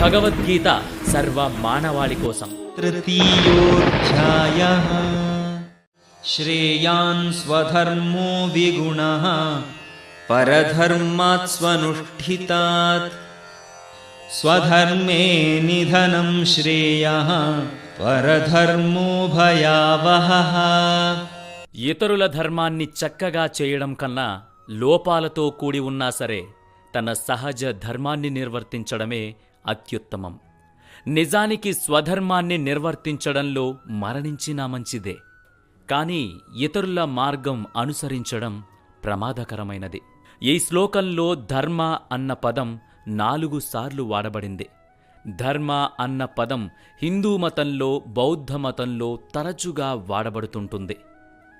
భగవద్గీత సర్వ మానవాళి కోసం తృతీయోధ్యాయ. శ్రేయాన్ స్వధర్మో విగుణ. పరధర్మాత్ స్వనుష్ఠితాత్ స్వధర్మే నిధనం శ్రేయ. పరధర్మో భయావహ. ఇతరుల ధర్మాన్ని చక్కగా చేయడం కన్నా లోపాలతో కూడి ఉన్నా సరే తన సహజ ధర్మాన్ని నిర్వర్తించడమే అత్యుత్తమం. నిజానికి స్వధర్మాన్ని నిర్వర్తించడంలో మరణించినా మంచిదే. కానీ ఇతరుల మార్గం అనుసరించడం ప్రమాదకరమైనది. ఈ శ్లోకంలో ధర్మ అన్న పదం నాలుగు సార్లు వాడబడింది. ధర్మ అన్న పదం హిందూ మతంలో బౌద్ధ మతంలో తరచుగా వాడబడుతుంటుంది.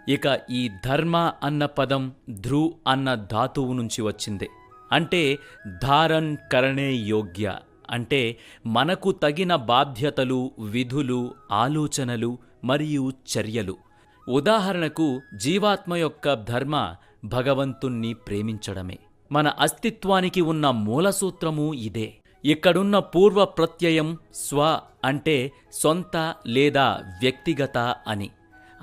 ఇక ఈ ధర్మ అన్న పదం ధ్రు అన్న ధాతువు నుంచి వచ్చింది. అంటే ధారన్ కరణే యోగ్య. అంటే మనకు తగిన బాధ్యతలు విధులు ఆలోచనలు మరియు చర్యలు. ఉదాహరణకు జీవాత్మ యొక్క ధర్మ భగవంతుణ్ణి ప్రేమించడమే. మన అస్తిత్వానికి ఉన్న మూలసూత్రము ఇదే. ఇక్కడున్న పూర్వ ప్రత్యయం స్వ అంటే సొంత లేదా వ్యక్తిగత అని.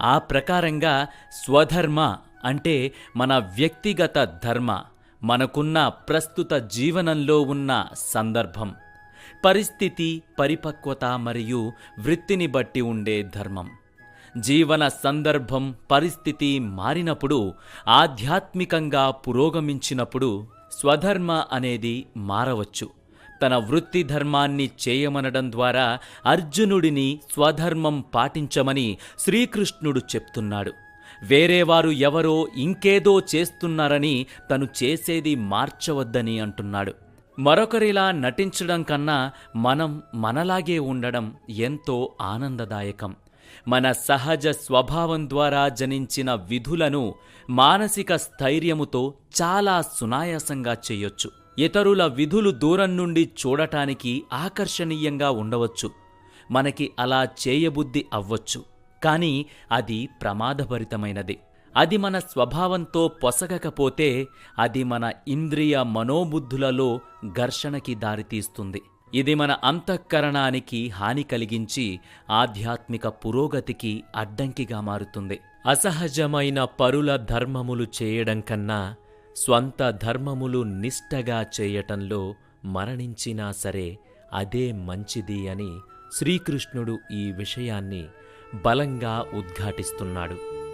ఆ ప్రకారంగా స్వధర్మ అంటే మన వ్యక్తిగత ధర్మ మనకున్న ప్రస్తుత జీవనంలో ఉన్న సందర్భం. పరిస్థితి పరిపక్వత మరియు వృత్తిని బట్టి ఉండే ధర్మం. జీవన సందర్భం పరిస్థితి మారినప్పుడు ఆధ్యాత్మికంగా పురోగమించినప్పుడు స్వధర్మ అనేది మారవచ్చు. తన వృత్తి ధర్మాన్ని చేయమనడం ద్వారా అర్జునుడిని స్వధర్మం పాటించమని శ్రీకృష్ణుడు చెప్తున్నాడు. వేరేవారు ఎవరో ఇంకేదో చేస్తున్నారని తను చేసేది మార్చవద్దని అంటున్నాడు. మరొకరిలా నటించడం కన్నా మనం మనలాగే ఉండడం ఎంతో ఆనందదాయకం. మన సహజ స్వభావం ద్వారా జనించిన విధులను మానసిక స్థైర్యముతో చాలా సునాయాసంగా చేయొచ్చు. ఇతరుల విధులు దూరం నుండి చూడటానికి ఆకర్షణీయంగా ఉండవచ్చు. మనకి అలా చేయబుద్ధి అవ్వచ్చు. కానీ అది ప్రమాదభరితమైనది. అది మన స్వభావంతో పొసగకపోతే అది మన ఇంద్రియ మనోబుద్ధులలో ఘర్షణకి దారితీస్తుంది. ఇది మన అంతఃకరణానికి హాని కలిగించి ఆధ్యాత్మిక పురోగతికి అడ్డంకిగా మారుతుంది. అసహజమైన పరుల ధర్మములు చేయడం కన్నా స్వంత ధర్మములు నిష్టగా చేయటంలో మరణించినా సరే అదే మంచిది అని శ్రీకృష్ణుడు ఈ విషయాన్ని బలంగా ఉద్ఘాటిస్తున్నాడు.